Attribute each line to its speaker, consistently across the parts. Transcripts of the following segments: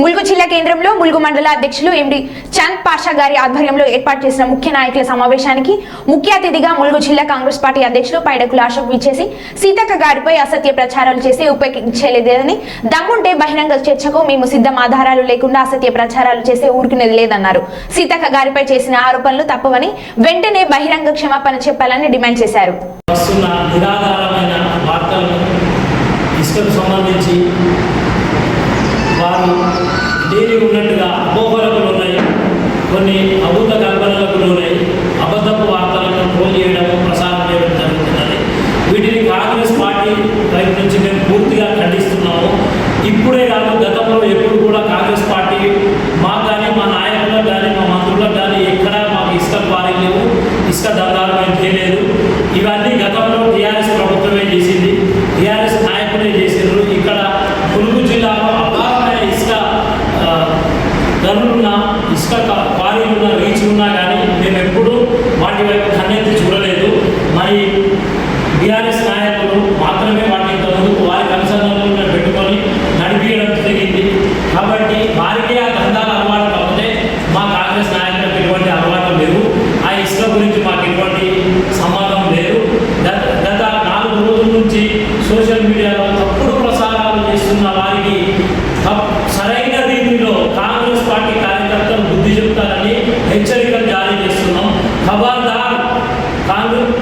Speaker 1: ములుగు జిల్లా కేంద్రంలో ములుగు మండల అధ్యక్షులు ఎండి చంద్ పాషా గారి ఆధ్వర్యంలో ఏర్పాటు చేసిన ముఖ్య నాయకుల సమావేశానికి ముఖ్య అతిథిగా ములుగు జిల్లా కాంగ్రెస్ పార్టీ అధ్యక్షులు పైడకుల అశోక్ విచ్చేసి సీతక్క గారిపై అసత్య ప్రచారాలు చేసి ఉపయోగించలేదని దమ్ముంటే బహిరంగ చర్చకు మేము సిద్ధం ఆధారాలు లేకుండా అసత్య ప్రచారాలు చేసే ఊరుకునేది లేదన్నారు. సీతక్క గారిపై చేసిన ఆరోపణలు తప్పవని వెంటనే బహిరంగ క్షమాపణ చెప్పాలని డిమాండ్ చేశారు.
Speaker 2: వార్తలను సంబంధించి వారు దేని ఉన్నట్టుగా అపోహలకు ఉన్నాయి. కొన్ని అభూత కల్పనలకు లోనై అబద్ధపు వార్తలను ట్రోల్ చేయడం ప్రసారం చేయడం జరుగుతున్నది. వీటిని కాంగ్రెస్ పార్టీ వైపు నుంచి మేము పూర్తిగా ఖండిస్తున్నాము. ఇప్పుడే కాదు గతంలో ఎప్పుడు కూడా కాంగ్రెస్ పార్టీ మాకు కానీ మా నాయకులకు కానీ మా మంత్రులకు కానీ ఎక్కడా మాకు ఇసుక క్వారీ లేవు ఇసుక దందాలు మేము చేయలేదు. ఇవన్నీ గతంలో టీఆర్ఎస్ ప్రభుత్వమే చేసింది టీఆర్ఎస్ నాయకులే చేసిండ్రు ఇక్కడ ములుగు జిల్లాలో అపారమైన ఇసుక ఆ, గనులున్న ఇసుక కా- క్వారీలున్న రీచ్ ఉన్నా కానీ మేము ఎప్పుడూ వాటి వైపు కన్నెత్తి చూడలేదు మరి బీఆర్ఎస్ నాయకులు మాత్రమే వాటిని ఇంత ముందుకు వారి అనుసంధానంలో పెట్టుకొని నడిపించడం జరిగింది కాబట్టి వారికే ఆ దందాల అలవాటు కాకపోతే మా కాంగ్రెస్ నాయకులకు ఎటువంటి అలవాటు లేవు ఆ ఇసుక గురించి మాకు ఎటువంటి సంబంధం లేదు గత గత నాలుగు రోజుల నుంచి సోషల్ మీడియాలో తప్పుడు ప్రసారాలు చేస్తున్న వారికి తప్- సరైన రీతిలో కాంగ్రెస్ పార్టీ కార్యకర్తలు బుద్ధి చెప్తారని హెచ్చరికలు జారీ చేస్తున్నాం ఖబర్దార్ కాంగ్రెస్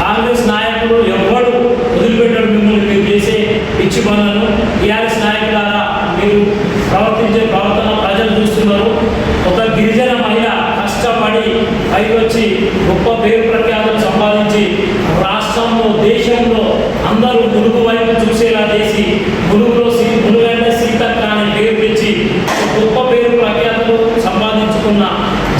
Speaker 2: కాంగ్రెస్ నాయకులు ఎవ్వడు వదిలిపెట్టడం మిమ్మల్ని మీరు చేసే పిచ్చి పనులను టీఆర్ఎస్ నాయకులారా మీరు ప్రవర్తించే ప్రవర్తన ప్రజలు చూస్తున్నారు ఒక గిరిజన మహిళ కష్టపడి పైకి వచ్చి గొప్ప పేరు ప్రఖ్యాతం సంపాదించి రాష్ట్రంలో దేశంలో అందరూ ములుగు వైపు చూసేలా చేసి ములుగులో సీ సీతక్క అనే పేరు తెచ్చి గొప్ప పేరు ప్రఖ్యాతలు సంపాదించుకున్న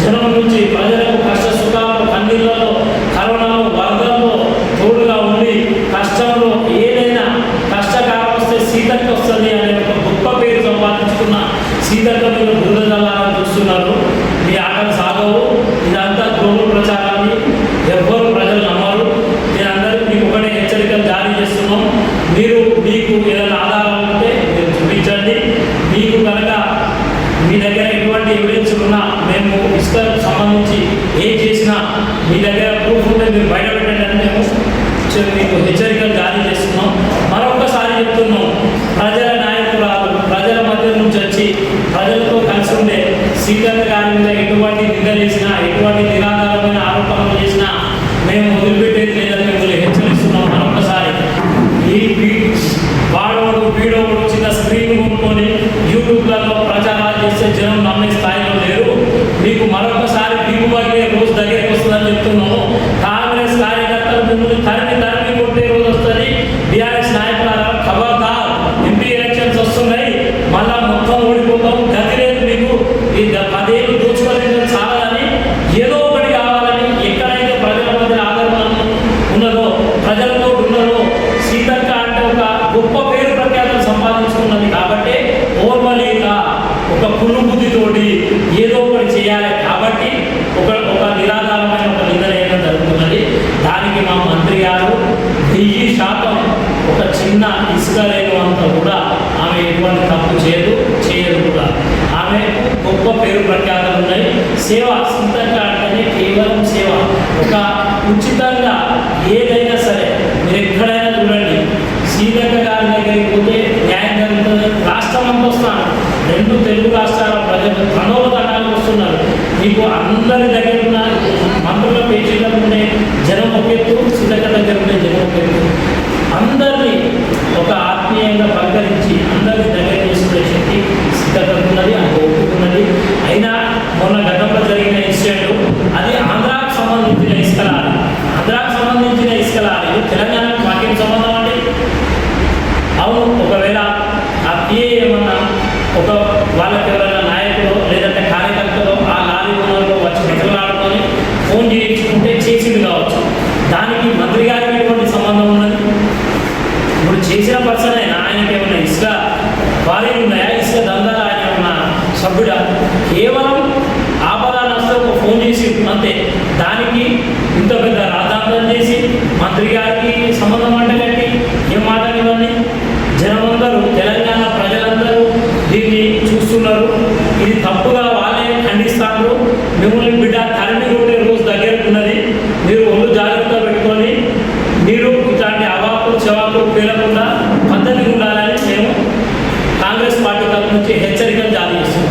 Speaker 2: జనం నుంచి ప్రజలకు కష్ట సుఖాలు కన్నీళ్ళలో కరోనాలో వరదల్లో తోడుగా ఉండి కష్టంలో ఏదైనా కష్టకాలం వస్తే సీతక్క వస్తుంది అనే ఒక గొప్ప పేరు సంపాదించుకున్న సీతక్క మీద బురద చూస్తున్నారు మీ ఆటలు సాగవు ఇదంతా ద్రోహ ప్రచారాన్ని ఎవ్వరు ప్రజలు నమ్మరు నేను అందరికీ మీకు ఒకటే హెచ్చరికలు జారీ చేస్తున్నాం మీరు మీకు ఏదైనా ఆధారాలు ఉంటే మీరు చూపించండి మీకు కనుక మీ దగ్గర ఎటువంటి ఎవిడెన్స్ ఉన్నా మేము ఇసుక సంబంధించి ఏం చేసినా మీ దగ్గర ప్రూఫ్ ఉంటే మీరు బయట పెట్టండి అని మేము మీకు హెచ్చరికలు జారీ చేస్తున్నాం. మరొకసారి చెప్తున్నాం ప్రజల నాయకురాలు ప్రజల మధ్య నుంచి వచ్చి ప్రజలతో కలిసి ఉండే సీకర్ గారి మీద ఎటువంటి నిందలేసినా ఎటువంటి నిరాధారమైన ఆరోపణలు చేసినా మేము వదిలిపెట్టి చెప్తున్నాము. కాంగ్రెస్ కార్యకర్తలు మిమ్మల్ని తరిమి తరిమి కొట్టే రోజు వస్తుంది బీఆర్ఎస్ నాయకుల ఖబర్దార్ ఎంపీ ఎలక్షన్స్ వస్తున్నాయి మళ్ళా మొత్తం ఓడిపోతాం గతి లేదు మీకు ఈ ద- పదేళ్ళు దోచుకోలేదు చాలని ఏదో ఒకటి కావాలని ఎక్కడైతే ప్రజల మధ్య ఆదరణ ఉన్నదో ప్రజలతో ఉన్నదో సీతక్క అంటే ఒక గొప్ప పేరు ప్రఖ్యాతలు సంపాదించుకున్నది కాబట్టి ఓర్వలేక ఒక కుళ్ళు బుద్ధితోటి ఏదో ఒకటి చేయాలి కాబట్టి ఒక ఒక నిరాధారమైన ఒక నిర్ణయం జరుగుతున్నది దానికి మా మంత్రి గారు వెయ్యి శాతం ఒక చిన్న ఇసుక లేనంత కూడా ఆమె ఎటువంటి తప్పు చేయదు చేయదు కూడా. ఆమె గొప్ప పేరు ప్రఖ్యాతలు ఉన్నాయి. సేవ సీతక్క అంటేనే కేవలం సేవ. ఒక ఉచితంగా ఏదైనా సరే మీరు ఎక్కడైనా చూడండి సీతక్క గారి దగ్గరికి పోతే న్యాయం జరుగుతుంది. రాష్ట్రం అంతా వస్తాను. రెండు తెలుగు రాష్ట్రాల ప్రజలు తనోతండాలు వస్తున్నారు. మీకు అందరి దగ్గర ఉన్న మంత్రుల పేజీలో ఉండే జనం ఒక సీతక్క దగ్గర ఉండే ఏమన్నా ఒక వాళ్ళకి ఎవరైనా నాయకులు లేదంటే కార్యకర్తలు ఆ లారీ ఓనర్లు వచ్చి బెదలాడుకొని ఫోన్ చేయించుకుంటే చేసింది కావచ్చు. దానికి మంత్రి గారికి ఎటువంటి సంబంధం ఉన్నది? ఇప్పుడు చేసిన పర్సన్ అయినా ఆయనకి ఏమైనా ఇసుక భారీ ఉన్నాయా? ఇసుక దందాలు? ఆయన ఏమన్నా సభ్యుడా? కేవలం ఆపద నష్టం ఒక ఫోన్ చేసి అంతే. దానికి ఇంత పెద్ద రాజాంతం చేసి మంత్రి గారికి సంబంధం అంటే కట్టి ఏం మాట్లాడి జనమందరూ తెలంగాణ జవాబులు పేలకుండా పద్ధతి ఉండాలని మేము కాంగ్రెస్ పార్టీ తరఫు నుంచి హెచ్చరికలు జారీ చేస్తున్నాం.